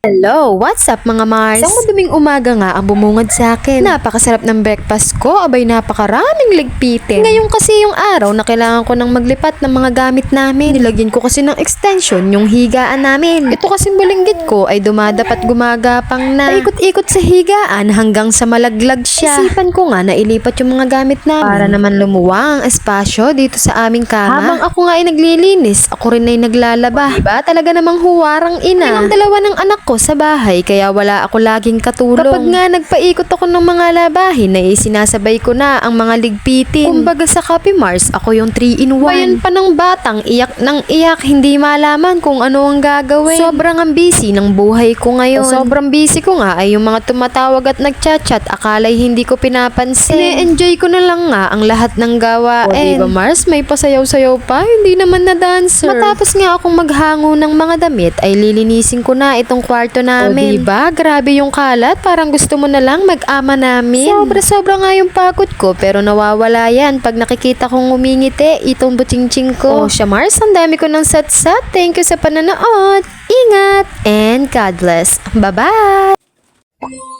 Hello, what's up mga Mars? Isang maduming umaga nga ang bumungad sa akin. Napakasarap ng breakfast ko, abay napakaraming ligpitin. Ngayon kasi yung araw na kailangan ko nang maglipat ng mga gamit namin. Nilagyan ko kasi ng extension yung higaan namin. Ito kasing bulinggit ko ay dumadapat gumagapang na. Paikot-ikot sa higaan hanggang sa malaglag siya. Isipan ko nga na ilipat yung mga gamit namin. Para naman lumuwang ang espasyo dito sa aming kama. Habang ako nga ay naglilinis, ako rin ay naglalaba. Diba talaga namang huwarang ina. Ang dalawa ng anak ko sa bahay kaya wala ako laging katulong. Kapag nga nagpaikot ako ng mga labahin ay sinasabay ko na ang mga ligpitin. Kumbaga sa Copy Mars, ako yung 3 in 1. Ngayon pa ng batang, iyak ng iyak, hindi malaman kung ano ang gagawin. Sobrang ang busy ng buhay ko ngayon. sobrang busy ko nga ay yung mga tumatawag at nagchat-chat, akala'y hindi ko pinapansin. Ine-enjoy ko na lang nga ang lahat ng gawain. O diba Mars, may pasayaw-sayaw pa, hindi naman na dancer. Matapos nga akong maghango ng mga damit, ay lilinisin ko na itong kwarto namin. O diba, grabe yung kalat, parang gusto mo na lang mag-ama namin. Sobra-sobra nga yung pagod ko, pero nawawala yan pag nakikita kong umingiti itong butsing-ching ko. O siya Mars, ang dami ko ng sat-sat. Thank you sa pananood. Ingat and God bless. Bye-bye!